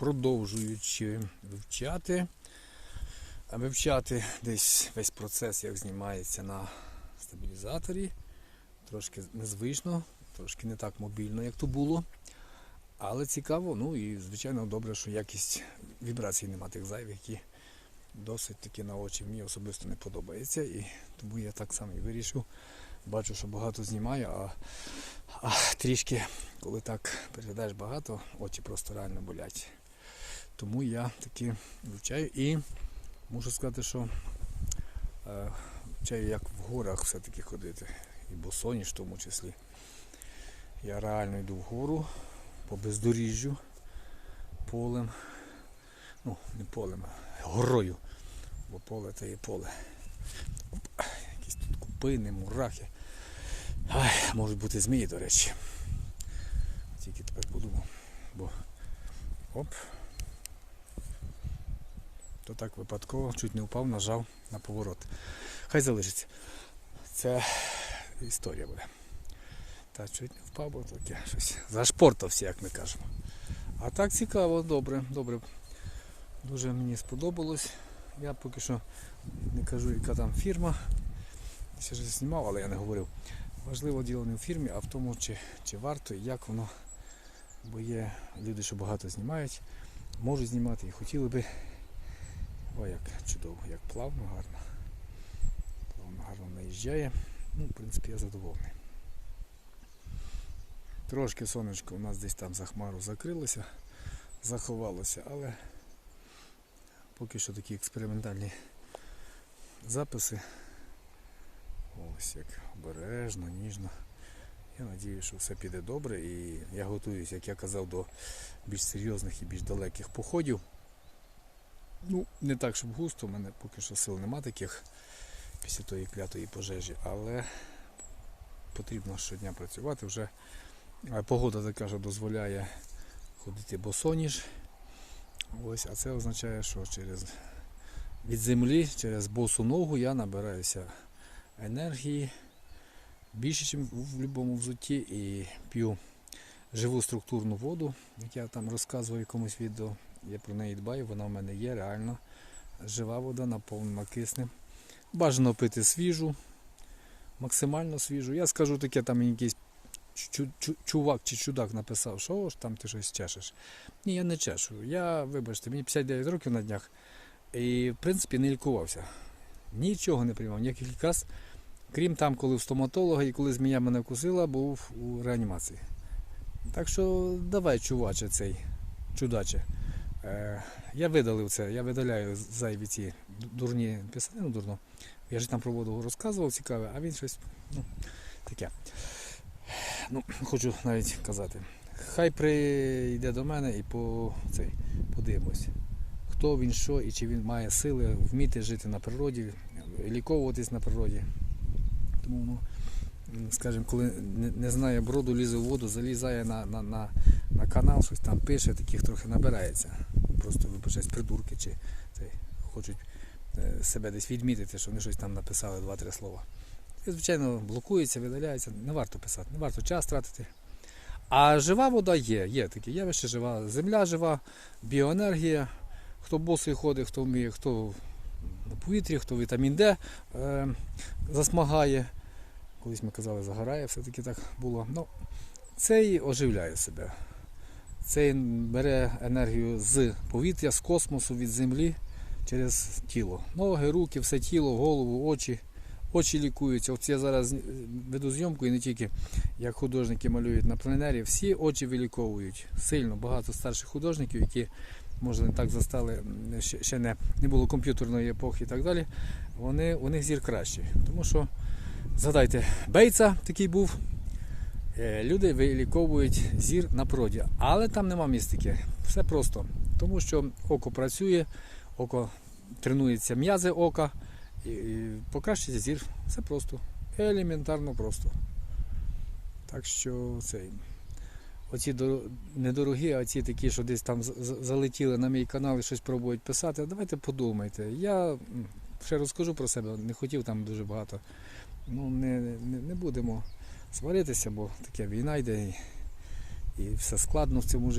продовжуючи вивчати, а вивчати десь весь процес, як знімається на стабілізаторі. Трошки незвично, трошки не так мобільно, як то було. Але цікаво, ну і звичайно добре, що якість вібрацій нема тих зайвих, які досить таки на очі мені особисто не подобається. І тому я так само і вирішив. Бачу, що багато знімаю, а, а трішки, коли так переглядаєш багато, очі просто реально болять. Тому я таки вивчаю і можу сказати, що е, вивчаю, як в горах все-таки ходити. І босоніж в тому числі. Я реально йду вгору по бездоріжжю, полем. Ну, не полем, а горою. Бо поле то є поле. Оп, якісь тут купини, мурахи. Ай, можуть бути змії, до речі. Тільки тепер подумав. Бо оп. То так випадково чуть не впав, нажав на поворот. Хай залишиться. Це історія буде. Та чуть не впав, бо таке щось. Зашпортався, як ми кажемо. А так цікаво, добре, добре. Дуже мені сподобалось. Я поки що не кажу, яка там фірма. Ще ж знімав, але я не говорив. Важливо діло не в фірмі, а в тому, чи, чи варто і як воно. Бо є люди, що багато знімають, можуть знімати і хотіли би. О, як чудово, як плавно, гарно. Плавно гарно наїжджає. Ну, в принципі, я задоволений. Трошки сонечко у нас десь там за хмару закрилося, заховалося, але поки що такі експериментальні записи. Ось як обережно, ніжно. Я сподіваюся, що все піде добре і я готуюсь, як я казав, до більш серйозних і більш далеких походів. Ну, не так, щоб густо, у мене поки що сил нема таких після тої клятої пожежі, але потрібно щодня працювати. Вже погода така, що дозволяє ходити босоніж. Ось, а це означає, що через від землі, через босу ногу я набираюся енергії більше, ніж в будь-якому взутті і п'ю живу структурну воду, як я там розказував в якомусь відео. Я про неї дбаю, вона в мене є, реально жива вода, наповнена киснем. Бажано пити свіжу, максимально свіжу. Я скажу таке, там якийсь чу- чу- чувак чи чудак написав, що ж там ти щось чешеш. Ні, я не чешу. Я, вибачте, мені 59 років на днях. І в принципі не лікувався. Нічого не приймав, ніяких лікарств. Крім там, коли в стоматолога і коли змія мене вкусила, був у реанімації. Так що давай, чуваче, цей чудаче. Е, я видалив це, я видаляю зайві ці дурні писати, ну дурно. Я ж там про воду розказував цікаве, а він щось ну, таке. Ну, хочу навіть казати. Хай прийде до мене і по цей, подивимось, хто він, що і чи він має сили вміти жити на природі, ліковуватись на природі. Тому, ну, скажімо, коли не, знає броду, лізе в воду, залізає на, на, на, на канал, щось там пише, таких трохи набирається. Просто вибачаюсь, придурки чи цей, хочуть е, себе десь відмітити, що вони щось там написали два-три слова. І, звичайно, блокується, видаляється, не варто писати, не варто час тратити. А жива вода є, є таке явище жива, земля жива, біоенергія. Хто босий ходить, хто вміє, хто на повітрі, хто вітамін Д е, засмагає. Колись ми казали, загорає, все-таки так було. Ну, цей оживляє себе. Цей бере енергію з повітря, з космосу, від землі через тіло. Ноги, руки, все тіло, голову, очі. Очі лікуються. От я зараз веду зйомку і не тільки як художники малюють на пленері, всі очі виліковують. Сильно багато старших художників, які може не так застали, ще, не, не було комп'ютерної епохи і так далі. Вони, у них зір кращий. Тому що, згадайте, Бейца такий був. Е, Люди виліковують зір на природі, але там нема містики. Все просто. Тому що око працює, око тренується м'язи ока, і, покращиться зір. Все просто. Елементарно просто. Так що цей. Оці недорогі, а ці такі, що десь там залетіли на мій канал і щось пробують писати. Давайте подумайте. Я ще розкажу про себе, не хотів там дуже багато. Ну, не, не, не будемо сваритися, бо таке війна йде і, і все складно в цьому житті.